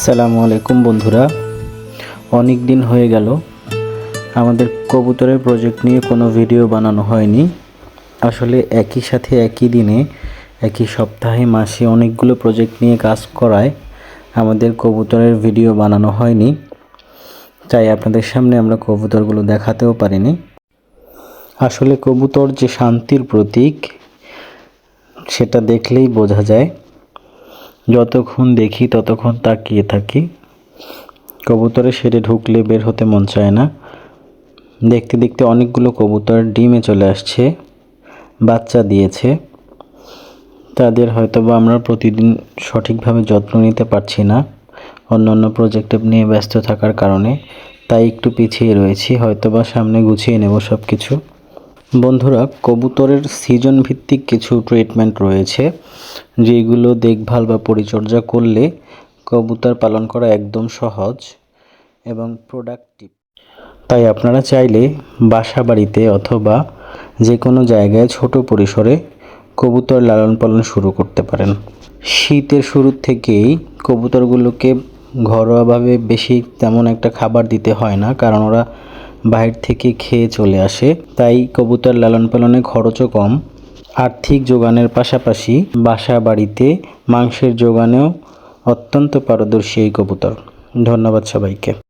আসসালামু আলাইকুম বন্ধুরা। অনেক দিন হয়ে গেল। আমাদের কবুতরের প্রজেক্ট নিয়ে কোনো ভিডিও বানানো হয়নি। আসলে একই সাথে একই দিনে, একই সপ্তাহে, মাসে অনেকগুলো প্রজেক্ট নিয়ে কাজ করায় আমাদের কবুতরের ভিডিও বানানো হয়নি। তাই আপনাদের সামনে আমরা কবুতরগুলো দেখাতেও পারিনি। আসলে কবুতর যে শান্তির প্রতীক, সেটা দেখলেই বোঝা যায়। যতক্ষণ দেখি ততক্ষণ তাকিয়ে থাকি। কবুতরের শেডে ঢুকলে বের হতে মন চায় না। দেখতে দেখতে অনেকগুলো কবুতর ডিমে চলে আসছে, বাচ্চা দিয়েছে। তাদের হয়তো বা আমরা প্রতিদিন সঠিকভাবে যত্ন নিতে পারছি না। অন্য অন্য প্রজেক্টে নিয়ে ব্যস্ত থাকার কারণে তাই একটু পিছিয়ে রয়েছি হয়তো বা সামনে গুছিয়ে নেব সব কিছু বন্ধুরা, কবুতরের সিজন ভিত্তিক কিছু ট্রিটমেন্ট রয়েছে যেগুলো দেখভাল বা পরিচর্যা করলে কবুতর পালন করা একদম সহজ এবং প্রোডাক্টিভ তাই আপনারা চাইলে বাসা বাড়িতে অথবা যে কোনো জায়গায় ছোট পরিসরে কবুতর লালন পালন শুরু করতে পারেন। শীতের শুরু থেকেই কবুতরগুলোকে ঘরোয়াভাবে বেশি তেমন একটা খাবার দিতে হয় না, কারণ ওরা বাইরে থেকে খেয়ে চলে আসে। তাই কবুতর লালন পালনে খরচও কম। আর্থিক যোগানের পাশাপাশি বাসা বাড়িতে মাংসের যোগানেও অত্যন্ত পারদর্শী এই কবুতর। ধন্যবাদ সবাইকে।